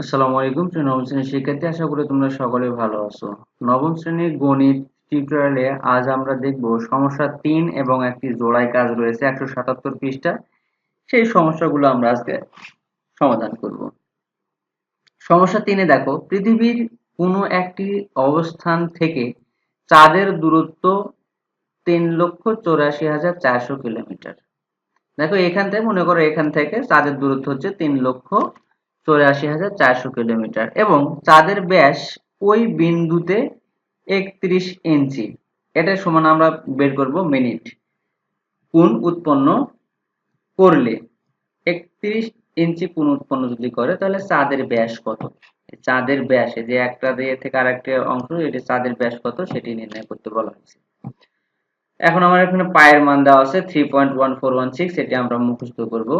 আসসালামু আলাইকুম প্রিয় নবম শ্রেণির শিক্ষার্থী, আশা করি তোমরা সকলে ভালো আছো। নবম শ্রেণির গণিত টিউটোরিয়ালে আজ আমরা দেখব সমস্যা তিন এবং একটি জোড়াই কাজ রয়েছে একশো সাতাত্তর পৃষ্ঠা। সেই সমস্যাগুলো আমরা আজকে সমাধান করব। সমস্যা তিনে দেখো, পৃথিবীর কোনো একটি অবস্থান থেকে চাঁদের দূরত্ব তিন লক্ষ চৌরাশি হাজার চারশো কিলোমিটার। দেখো এখান থেকে, মনে করো এখান থেকে চাঁদের দূরত্ব হচ্ছে তিন লক্ষ চৌরাশি হাজার চারশো কিলোমিটার। এবং চাঁদের ব্যাস ওই বিন্দুতে একত্রিশ ইঞ্চি। এটা সমান আমরা বের করব মিনিট। কোণ উৎপন্ন করলে একত্রিশ ইঞ্চি কোণ উৎপন্ন যদি করে, তাহলে চাঁদের ব্যাস কত? চাঁদের ব্যাসে যে একটা দিয়ে থেকে আরেকটা অংশ এটি চাঁদের ব্যাস কত, সেটি নির্ণয় করতে বলা হয়েছে। এখন আমার এখানে পায়ের মান দেওয়া আছে three point one four one six এটি আমরা মুখস্থ করব।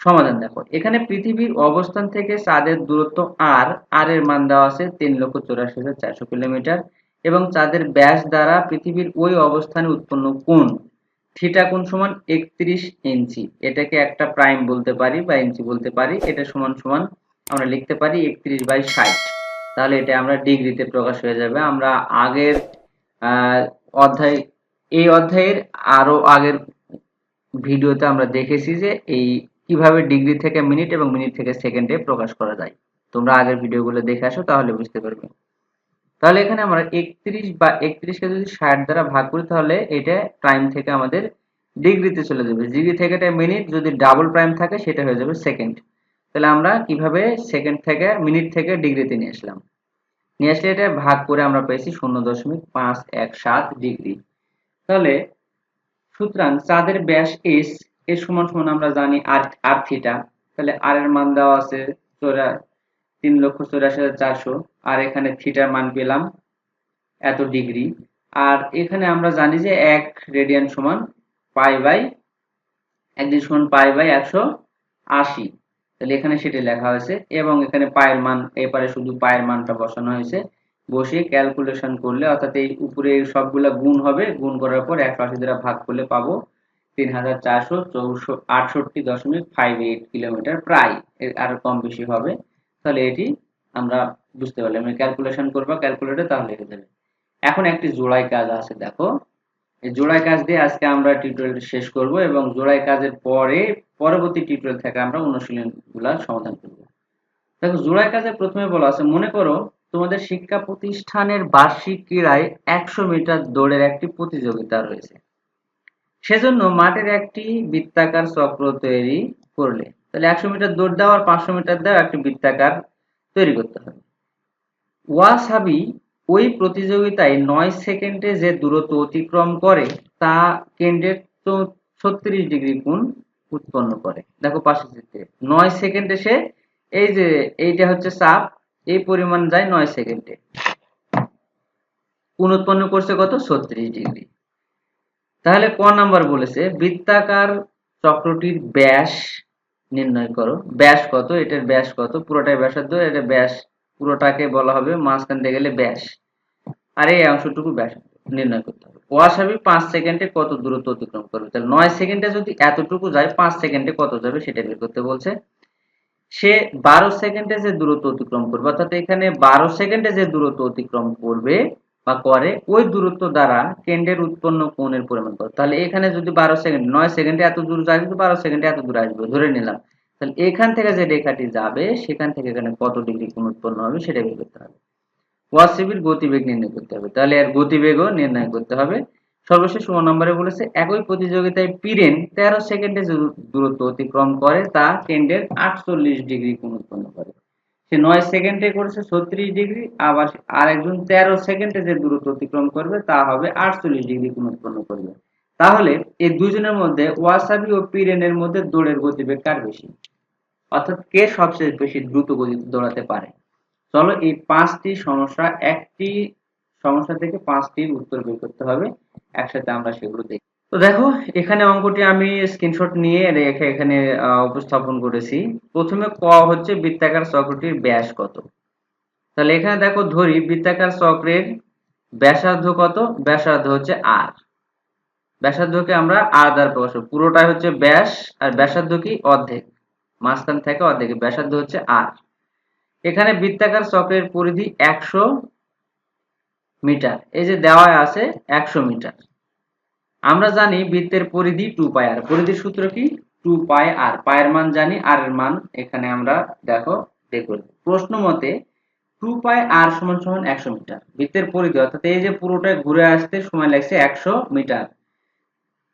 সমাধান দেখো। এখানে পৃথিবীর অবস্থান থেকে চাঁদের দূরত্ব আর আর এর মান দেওয়া আছে তিন লক্ষ চৌরাশি হাজার চারশো কিলোমিটার এবং চাঁদের ব্যাস দ্বারা পৃথিবীর ওই অবস্থানে উৎপন্ন কোণ, থিটা কোণ সমান একত্রিশ ইঞ্চি। এটাকে একটা প্রাইম বলতে পারি বা ইঞ্চি বলতে পারি, এটা সমান সমান আমরা লিখতে পারি একত্রিশ বাই ষাট। তাহলে এটা আমরা ডিগ্রিতে প্রকাশ হয়ে যাবে। আমরা আগের অধ্যায়, এই অধ্যায়ের আরও আগের ভিডিওতে আমরা দেখেছি যে এই কীভাবে ডিগ্রি থেকে মিনিট এবং মিনিট থেকে সেকেন্ডে প্রকাশ করা যায়। তোমরা আগের ভিডিওগুলো দেখে আসো, তাহলে বুঝতে পারবে। তাহলে এখানে আমরা একত্রিশ বা একত্রিশকে যদি ষাট দ্বারা ভাগ করি, তাহলে এটা প্রাইম থেকে আমাদের ডিগ্রিতে চলে যাবে। ডিগ্রি থেকে এটা মিনিট যদি ডাবল প্রাইম থাকে, সেটা হয়ে যাবে সেকেন্ড তাহলে আমরা কীভাবে সেকেন্ড থেকে মিনিট থেকে ডিগ্রিতে নিয়ে আসলাম? নিয়ে আসলে এটা ভাগ করে আমরা পেয়েছি শূন্য দশমিক পাঁচ এক সাত ডিগ্রি তাহলে সুতরাং চাঁদের ব্যাস এস এর সমান সমান আমরা জানি আর আর থিটা তাহলে আর এর মান দেওয়া আছে চৌরা, তিন লক্ষ চৌরাশি হাজার চারশো। আর এখানে থিটার মান পেলাম এত ডিগ্রি আর এখানে আমরা জানি যে এক রেডিয়ান সমান পাই বাই একদিন সমান পাই বাই একশো আশি। তাহলে এখানে সেটা লেখা হয়েছে এবং এখানে পায়ের মান, এপারে শুধু পায়ের মানটা বসানো হয়েছে। বসে ক্যালকুলেশন করলে অর্থাৎ এই উপরে সবগুলা গুণ হবে, গুণ করার পর একশো আশি দ্বারা ভাগ করলে পাবো তিন হাজার চারশো আটষট্টি দশমিক ফাইভ এইট কিলোমিটার প্রায়। আর কম বেশি হবে। তাহলে এটি আমরা বুঝতে পারলাম। ক্যালকুলেশন করবা ক্যালকুলেটর তাহলে যাবে এখন একটি জোড়াই কাজ আছে, দেখো। জোড়াই কাজ দিয়ে আজকে আমরা টিউটোরিয়ালটি শেষ করব এবং জোড়াই কাজের পরে পরবর্তী টিউটোরিয়াল থেকে আমরা অনুশীলনগুলা সমাধান করব। দেখো, জোড়াই কাজে প্রথমে বলা আছে, মনে করো তোমাদের শিক্ষা প্রতিষ্ঠানের বার্ষিক ক্রীড়ায় একশো মিটার দৌড়ের একটি প্রতিযোগিতা রয়েছে। সেজন্য মাঠের একটি বৃত্তাকার চক্র তৈরি করলে। তাহলে একশো মিটার দৌড় দেওয়া আর পাঁচশো মিটার দেওয়া একটি বৃত্তাকার তৈরি করতে হবে। ওয়াসাবি ওই প্রতিযোগিতায় নয় সেকেন্ডে যে দূরত্ব অতিক্রম করে, তা কেন্দ্রের ছত্রিশ ডিগ্রি কোণ উৎপন্ন করে। দেখো পাশে চিত্রে। নয় সেকেন্ডে সে, এই যে এইটা হচ্ছে চাপ, এই পরিমাণ যায় নয় সেকেন্ডে। কোণ উৎপন্ন করছে কত? ছত্রিশ ডিগ্রি। তাহলে ক নাম্বার বলেছে, বৃত্তাকার চক্রটির ব্যাস নির্ণয় করো। ব্যাস কত? এটার ব্যাস কত? পুরোটাই ব্যাসার্ধ, এটা ব্যাস পুরোটাকে বলা হবে মাঝখান দিয়ে গেলে ব্যাস। আর এই অংশটুকু ব্যাস নির্ণয় করতে হবে। ওয়াসাবি পাঁচ সেকেন্ডে কত দূরত্ব অতিক্রম করবে? তাহলে নয় সেকেন্ডে যদি এতটুকু যায়, পাঁচ সেকেন্ডে কত যাবে সেটা বের করতে বলছে। সে বারো সেকেন্ডে যে দূরত্ব অতিক্রম করবে, অর্থাৎ এখানে বারো সেকেন্ডে যে দূরত্ব অতিক্রম করবে বা করে, ওই দূরত্ব দ্বারা কেন্দ্রের উৎপন্ন কোণের পরিমাণ কত তাহলে এখানে যদি বারো সেকেন্ড, নয় সেকেন্ডে এত দূর কিন্তু বারো সেকেন্ডে এত দূর আসবে, ধরে নিলাম। তাহলে এখান থেকে যে রেখাটি যাবে, সেখান থেকে এখানে কত ডিগ্রি কোণ উৎপন্ন হবে সেটা বের করতে হবে। ওয়াসিবির গতিবেগ নির্ণয় করতে হবে। তাহলে এর গতিবেগও নির্ণয় করতে হবে। সর্বশেষ ও নম্বরে বলেছে, একই প্রতিযোগিতায় পিরেন তেরো সেকেন্ডে দূরত্ব অতিক্রম করে, তা কেন্দ্রের আটচল্লিশ ডিগ্রি কোণ উৎপন্ন করে। সে নয় সেকেন্ডে করেছে ছত্রিশ ডিগ্রি, আবার আরেকজন তেরো সেকেন্ডে যে দূরত্ব অতিক্রম করবে তা হবে আটচল্লিশ ডিগ্রি কোণ উৎপন্ন করবে। তাহলে এই দুজনের মধ্যে ওয়াসাবি ও পিরেনের মধ্যে দৌড়ের গতিবেগ কার বেশি? অর্থাৎ কে সবচেয়ে বেশি দ্রুত গতিতে দৌড়াতে পারে? চলো এই পাঁচটি সমস্যা, একটি সমস্যা থেকে পাঁচটির উত্তর বের করতে হবে। একসাথে আমরা সেগুলো দেখি। তো দেখো, এখানে অঙ্কটি আমি স্ক্রিনশট নিয়ে রেখে এখানে উপস্থাপন করেছি। প্রথমে ক হচ্ছে বৃত্তাকার চক্রটির ব্যাস কত? তাহলে এখানে দেখো, ধরি বৃত্তাকার চক্রের ব্যাসার্ধ কত? ব্যাসার্ধ হচ্ছে আর ব্যাসার্ধকে আমরা আর দ্বারা প্রকাশ করি পুরোটাই হচ্ছে ব্যাস, আর ব্যাসার্ধ কি? অর্ধেক। মাঝখান থেকে অর্ধেক। ব্যাসার্ধ হচ্ছে আর এখানে বৃত্তাকার চক্রের পরিধি একশো মিটার। এই যে দেওয়া আছে একশো মিটার। আমরা জানি বৃত্তের পরিধি টু পাই আর পরিধির সূত্র কি? টু পাই আর পায়ের মান জানি আর এর মান এখানে আমরা দেখো, দেখব। প্রশ্ন মতে টু পাই আর সমান সমান একশো মিটার। বৃত্তের পরিধি, অর্থাৎ এই যে পুরোটা ঘুরে আসতে সময় লাগছে একশো মিটার।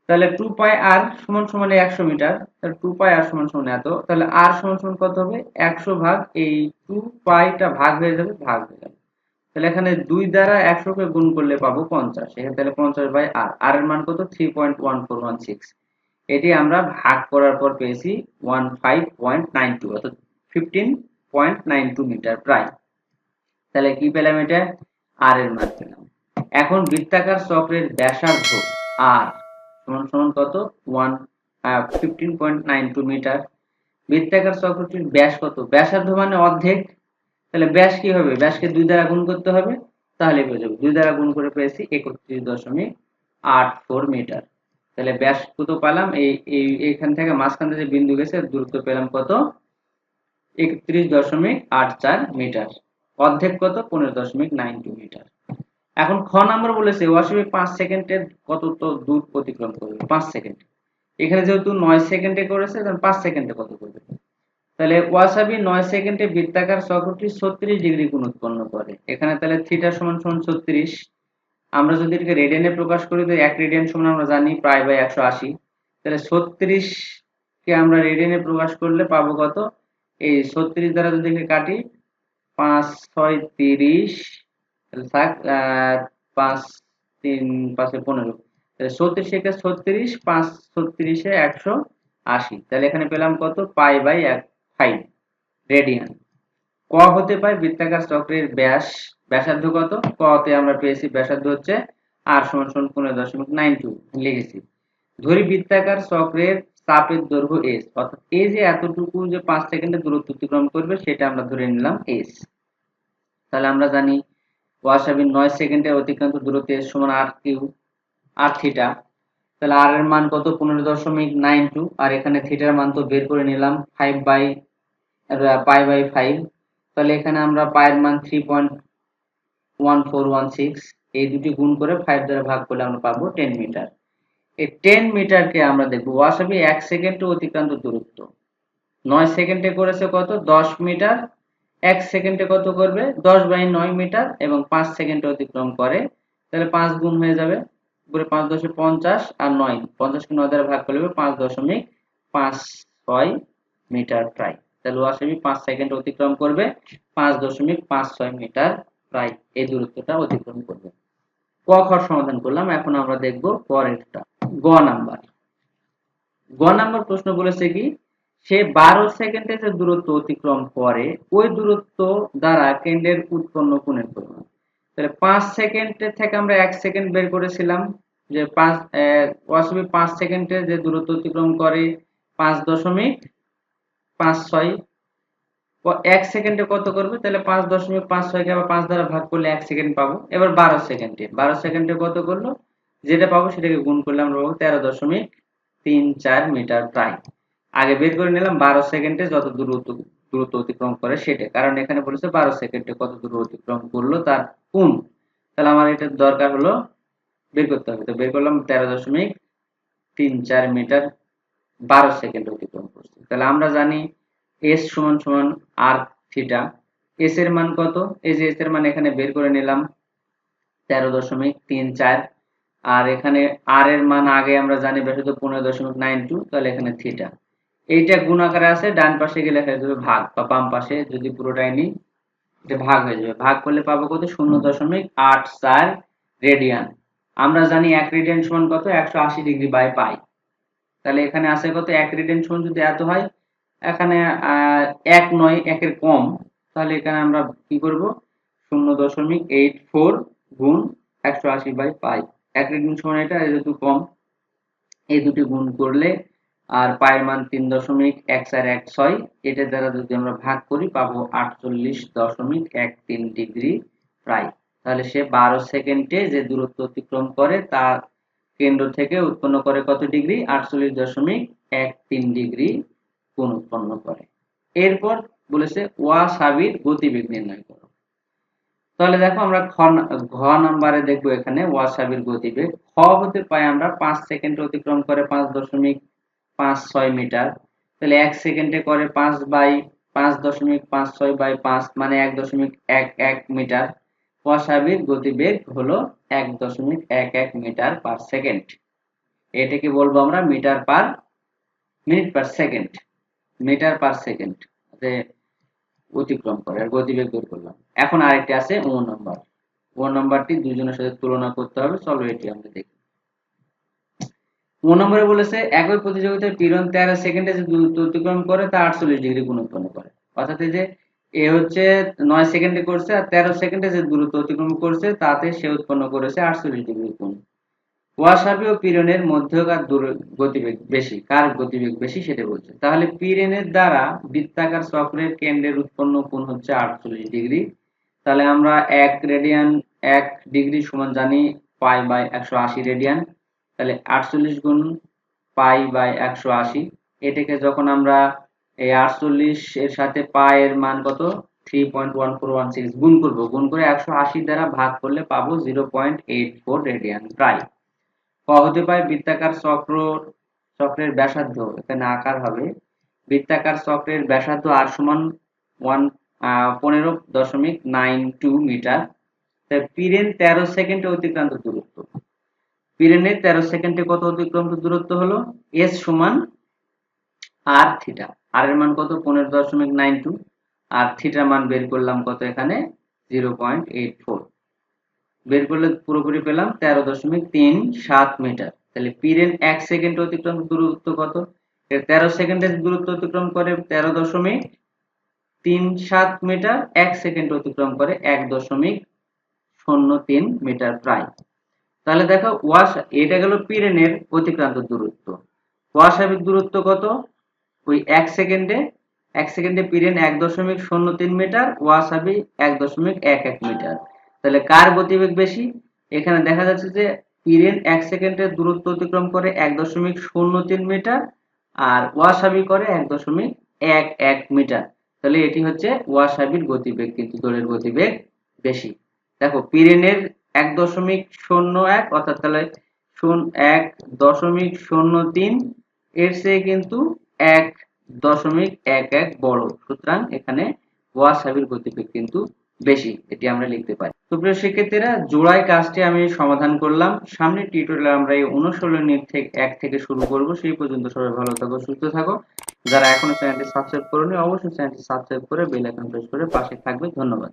তাহলে টু পাই আর সমান সমান একশো মিটার, তাহলে টু পাই আর সমান সমান এত, তাহলে আর সমান সমান কত হবে? একশো ভাগ এই টু পাইটা ভাগ হয়ে যাবে, ভাগ হয়ে যাবে। তাহলে এখানে দুই দ্বারা একশোকে গুণ করলে পাবো পঞ্চাশ। এখানে তাহলে পঞ্চাশ বাই আর। আর এর মান কত? Three point one four one six এটি আমরা ভাগ করার পর পেয়েছি one five point nine two অর্থাৎ fifteen point nine two metre প্রায়। তাহলে কি পেলাম এটা? আর এর মান পেলাম। এখন বৃত্তাকার চক্রের ব্যাসার্ধ আর, সমান সমান কত? One fifteen point nine two metre. বৃত্তাকার চক্রটির ব্যাস কত? ব্যাসার্ধ মানে অর্ধেক। তাহলে ব্যাস কি হবে? ব্যাসকে দুই দ্বারা গুণ করতে হবে, তাহলে পেয়ে যাবে? দুই দ্বারা গুণ করে পেয়েছি একত্রিশ দশমিক আট ফোর মিটার তাহলে ব্যাস কত পেলাম? এই এই এখান থেকে মাঝখান থেকে বিন্দু গেছে, দূরত্ব পেলাম কত? একত্রিশ দশমিক আট চার মিটার অর্ধেক কত? পনেরো দশমিক নাইন টু মিটার এখন খ নাম্বার বলেছে ওয়াসবি পাঁচ সেকেন্ডের কত তো দূর অতিক্রম করবে? পাঁচ সেকেন্ড। এখানে যেহেতু নয় সেকেন্ডে করেছে, তাহলে পাঁচ সেকেন্ডে কত করবে? তাহলে ওয়াসাবি নয় সেকেন্ডে বৃত্তাকার চক্রটি ছত্রিশ ডিগ্রি কোণ উৎপন্ন করে। এখানে তাহলে থিটা সমান সমান ছত্রিশ। আমরা যদি এটাকে রেডিয়ানে প্রকাশ করি তো এক রেডিয়ান সমান আমরা জানি প্রায় বাই একশো আশি। তাহলে ছত্রিশ কে আমরা রেডিয়ানে প্রকাশ করলে পাবো কত? এই ছত্রিশ দ্বারা যদি কাটি, পাঁচ, ছয়, তিরিশ থাক পাঁচ, তিন, পাঁচে পনেরো। তাহলে ছত্রিশ একে ছত্রিশ, পাঁচ, ছত্রিশে একশো আশি। তাহলে এখানে পেলাম কত? পাই বাই এক। Five radian. ক হতে পায় বৃত্তাকার চক্রের ব্যাস, ব্যাসার্ধ কত? কতে আমরা পেয়েছি ব্যাসার্ধ হচ্ছে আর সমান সমান পনেরো দশমিক নাইন টু লিখেছি। ধরি বৃত্তাকার চক্রের চাপের দৈর্ঘ্য এস অর্থাৎ এই যে এতটুকু যে পাঁচ সেকেন্ডের দূরত্ব অতিক্রম করবে সেটা আমরা ধরে নিলাম এস তাহলে আমরা জানি ওয়াসাবিন নয় সেকেন্ডে অতিক্রান্ত দূরত্ব এস সমান আর কিউ আর থিটা তাহলে আর এর মান কত? পনেরো দশমিক নাইন টু আর এখানে থিটার মান তো বের করে নিলাম five by pi by five. তাহলে এখানে আমরা পায়ের মান three point one four one six এই দুটি গুণ করে ফাইভ দ্বারা ভাগ করলে আমরা পাবো টেন মিটার এই টেন মিটারকে আমরা দেখব ওয়াসাবি এক সেকেন্ডে অতিক্রান্ত দূরত্ব। নয় সেকেন্ডে করেছে কত? দশ মিটার এক সেকেন্ডে কত করবে? দশ বাই নয় মিটার এবং পাঁচ সেকেন্ডে অতিক্রম করে। তাহলে পাঁচ গুণ হয়ে যাবে। উপরে পাঁচ দশে পঞ্চাশ আর নয়। পঞ্চাশকে নয় দ্বারা ভাগ করলে পাঁচ দশমিক পাঁচ ছয় মিটার প্রায়। তাহলে ওয়াসাবি পাঁচ সেকেন্ড অতিক্রম করবে, পাঁচ দশমিক পাঁচ ছয় মিটার প্রায় এই দূরত্বটা অতিক্রম করবে। ক খর সমাধান করলাম, এখন আমরা দেখব পরেরটা গ নাম্বার। গ নাম্বার প্রশ্ন বলেছে কি, সে বারো সেকেন্ডে যে দূরত্ব অতিক্রম করে, ওই দূরত্ব দ্বারা কেন্দ্রের উৎপন্ন কোণের পরিমাণ। তাহলে পাঁচ সেকেন্ডের থেকে আমরা এক সেকেন্ড বের করেছিলাম, যে পাঁচ ওয়াসবি পাঁচ সেকেন্ডে যে দূরত্ব অতিক্রম করে, পাঁচ দশমিক পাঁচ ছয়। এক সেকেন্ডে কত করবে? তাহলে পাঁচ দশমিক পাঁচ ছয়কে আবার পাঁচ দ্বারা ভাগ করলে এক সেকেন্ড পাবো। এবার বারো সেকেন্ডে। বারো সেকেন্ডে কত করল? যেটা পাবো সেটাকে গুণ করলে আমরা পাবো তেরো দশমিক তিন চার মিটার প্রায়। আগে বের করে নিলাম, বারো সেকেন্ডে যত দূরত্ব দূরত্ব অতিক্রম করে সেটা। কারণ এখানে বলেছে বারো সেকেন্ডে কত দূর অতিক্রম করল তার কোন তাহলে আমার এটা দরকার হলো বের করতে হবে। তো বের করলাম তেরো দশমিক তিন চার মিটার বারো সেকেন্ড অতিক্রম করছে। তাহলে আমরা জানি এস সমান সমান আর থিটা এস এর মান কত? এই যে এস এর মান এখানে বের করে নিলাম, তেরো দশমিক তিন চার। আর এখানে আর এর মান আগে আমরা জানি ব্যাসার্ধ পনেরো দশমিক নাইন টু তাহলে এখানে থিটা এইটা গুণ আকারে আছে, ডান পাশে গেলে হয়ে যাবে ভাগ, বা বাম পাশে যদি পুরোটাই নিই, এটা ভাগ হয়ে যাবে। ভাগ করলে পাবো কত? শূন্য দশমিক আট চার রেডিয়ান আমরা জানি এক রেডিয়ান সমান কত? একশো আশি ডিগ্রি বাই পাই তাহলে এখানে আছে কত? এক রেডিয়ান সমান যদি এত হয়, এখানে এক নয়, একের কম। তাহলে এখানে আমরা কি করব? শূন্য দশমিক এইট ফোর গুণ একশো আশি বাই পাই এক রেডিয়ান সমান এটা যেহেতু কম। এই দুটি গুণ করলে, আর পায়ের মান তিন দশমিক এক চার এক ছয়, এটার দ্বারা যদি আমরা ভাগ করি, পাবো আটচল্লিশ দশমিক এক তিন ডিগ্রি প্রায়। তাহলে সে বারো সেকেন্ডে যে দূরত্ব অতিক্রম করে, তার কেন্দ্র থেকে উৎপন্ন করে কত ডিগ্রি? আটচল্লিশ দশমিক এক তিন ডিগ্রি কোণ উৎপন্ন করে। এরপর বলেছে ওয়া সাবির গতিবেগ নির্ণয় করো। তাহলে দেখো আমরা খ ঘ নাম্বারে দেখব এখানে ওয়া সাবির গতিবেগ। খ হতে পাই আমরা পাঁচ সেকেন্ড অতিক্রম করে পাঁচ দশমিক পাঁচ ছয় মিটার। তাহলে এক সেকেন্ডে করে পাঁচ বাই পাঁচ দশমিক পাঁচ ছয় বাই পাঁচ মানে এক দশমিক এক এক মিটার। ওয়াসাবির গতিবেগ হলো এক দশমিক এক এক মিটার পার সেকেন্ড এটাকে বলব আমরা metre per minute per second metre per second অতিক্রম করে আর গতিবেগ বের করলাম। এখন আরেকটি আছে ও নম্বর ও নাম্বারটি দুজনের সাথে তুলনা করতে হবে, চলো এটি আমরা দেখি। ও নম্বরে বলেছে, একই প্রতিযোগিতায় পীড়ন তেরো সেকেন্ডে যে দূরত্ব অতিক্রম করে, তা আটচল্লিশ ডিগ্রি গুণ উৎপন্ন করে। অর্থাৎ এই যে এ হচ্ছে নয় সেকেন্ডে করছে আর তেরো সেকেন্ডে যে দূরত্ব অতিক্রম করছে, তাতে সে উৎপন্ন করেছে আটচল্লিশ ডিগ্রি কোণ। ওয়াসাবি ও পীড়নের মধ্যকার দূর গতিবেগ বেশি, কার গতিবেগ বেশি সেটা বলছে। তাহলে পীড়নের দ্বারা বৃত্তাকার চক্রের কেন্দ্রের উৎপন্ন কোণ হচ্ছে আটচল্লিশ ডিগ্রি। তাহলে আমরা এক রেডিয়ান, এক ডিগ্রি সমান জানি পাই বাই একশো আশি রেডিয়ান। তাহলে আটচল্লিশ গুণ পাই বাই একশো আশি, এটাকে যখন আমরা এই আটচল্লিশ এর সাথে পাই এর মান কত? Three point one four one six গুণ করব, গুণ করে একশো আশি দ্বারা ভাগ করলে পাবো zero point eight four radian প্রায় ক হতে পায় বৃত্তাকার চক্র, চক্রের ব্যাসার্ধ, এখানে আকার হবে। বৃত্তাকার চক্রের ব্যাসার্ধ আর সমান ওয়ান পনেরো দশমিক নাইন টু মিটার পিরেন তেরো সেকেন্ডে অতিক্রান্ত দূরত্ব। পিরেনের তেরো সেকেন্ডে কত অতিক্রান্ত দূরত্ব হলো? এস সমান আর থিটা আর এর মান কত? পনেরো দশমিক নাইন টু আর থিটার মান বের করলাম কত এখানে? জিরো পয়েন্ট এইট ফোর বের করলে পুরোপুরি পেলাম তেরো দশমিক তিন সাত মিটার। তাহলে পিরেন এক সেকেন্ড অতিক্রম দূরত্ব কত? তেরো সেকেন্ডের দূরত্ব অতিক্রম করে তেরো দশমিক তিন সাত মিটার, এক সেকেন্ড অতিক্রম করে এক দশমিক শূন্য তিন মিটার প্রায়। তাহলে দেখো, ওয়াশ, এটা গেল পিরেনের অতিক্রান্ত দূরত্ব। ওয়াসাবিক দূরত্ব কত? ওই এক সেকেন্ডে এক সেকেন্ডে পিরেন এক দশমিক শূন্য তিন মিটার ওয়াসাবি এক দশমিক এক এক মিটার। তাহলে কার গতিবেগ বেশি? এখানে দেখা যাচ্ছে যে পিরেন এক সেকেন্ডে দূরত্ব অতিক্রম করে এক দশমিক শূন্য তিন মিটার আর ওয়াসাবি করে এক দশমিক এক এক মিটার। তাহলে এটি হচ্ছে ওয়াসাবির গতিবেগ, কিন্তু দোলের গতিবেগ বেশি। দেখো পিরেনের এক দশমিক শূন্য এক, অর্থাৎ তাহলে এক দশমিক শূন্য তিন, এর চেয়ে কিন্তু এক দশমিক এক এক বড়। সুতরাং এখানে ওয়াসাবির গতিবেগ কিন্তু বেশি, এটি আমরা লিখতে পারি। তো প্রিয় শিক্ষার্থীরা, জোড়ায় কাজটি আমি সমাধান করলাম। সামনে টিউটোরিয়ালে আমরা এই অনুশীলনীর থেকে এক থেকে শুরু করব। সেই পর্যন্ত সবাই ভালো থাকো, সুস্থ থাকো। যারা এখনও চ্যানেলটি সাবস্ক্রাইব করোনি, অবশ্যই চ্যানেলটি সাবস্ক্রাইব করে বেল আইকন প্রেস করে পাশে থাকবে। ধন্যবাদ।